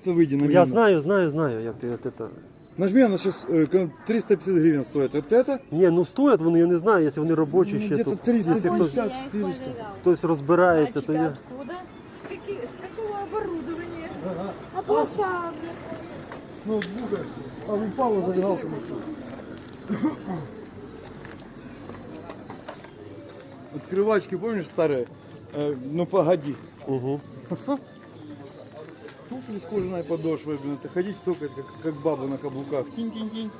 просто выйди на Я меня. знаю, знаю, знаю, як ти от это. Нажми, она сейчас 350 гривен стоит. Вот это? Ні, ну стоять вони, я не знаю, якщо вони робочі Ну, ще, где-то то 300, якщо хтось, 50, Я их 400. проверяла. хтось розбирається, а то тебя я. откуда? С, каки- с какого оборудования? Ага. А посадок? С ноутбука. А упала зажигалка. Открывачки, помнишь, старые? Э, ну погоди. Угу. Туфли с кожаной подошвой, блин, это ходить цокать, как, как баба на каблуках. Кинь-кинь-кинь.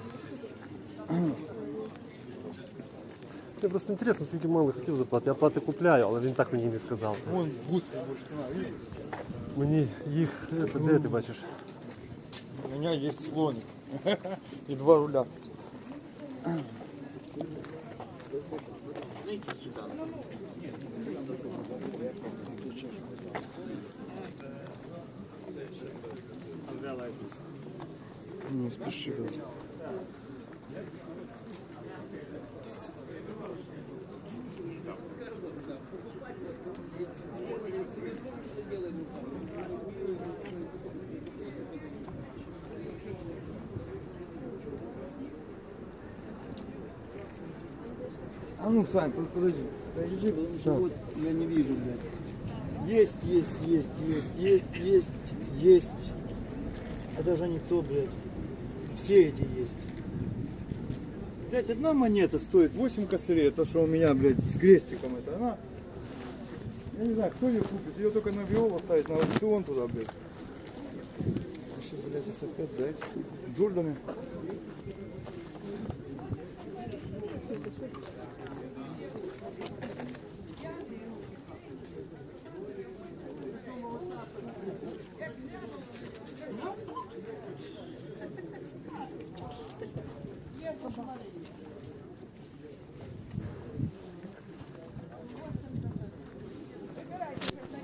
Це просто інтересно, скільки мали хотів заплатити. Я плати купляю, але він так мені не сказав. Вон гуси больше на, видишь? Мені їх, це, де ти бачиш? У меня есть слоник. И два руля. Не спеши, блядь. А ну, Сань, под- подожди. Подожди, потому что вот я не вижу, блядь. Есть, есть, есть, есть, есть, есть, есть. Это же не то, блядь. Все эти есть. Блядь, одна монета стоит 8 косарей. Это что у меня, блядь, с крестиком это. Она, я не знаю, кто ее купит. Ее только на Виолу ставить, на аукцион туда, блядь. Вообще, блядь, это опять, дайте. Джорданы.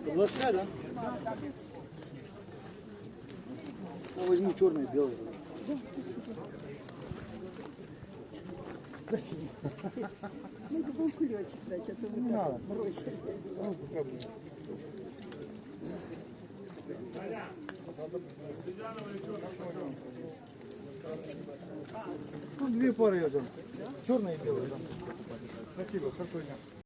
Приглашай, да? Я возьму черный и белый. Ну, вам кулечек дать, а то вы Не так надо. бросили. Ну, пока будет. Две пары я дам. Черный и белый дам. Спасибо, хорошего дня.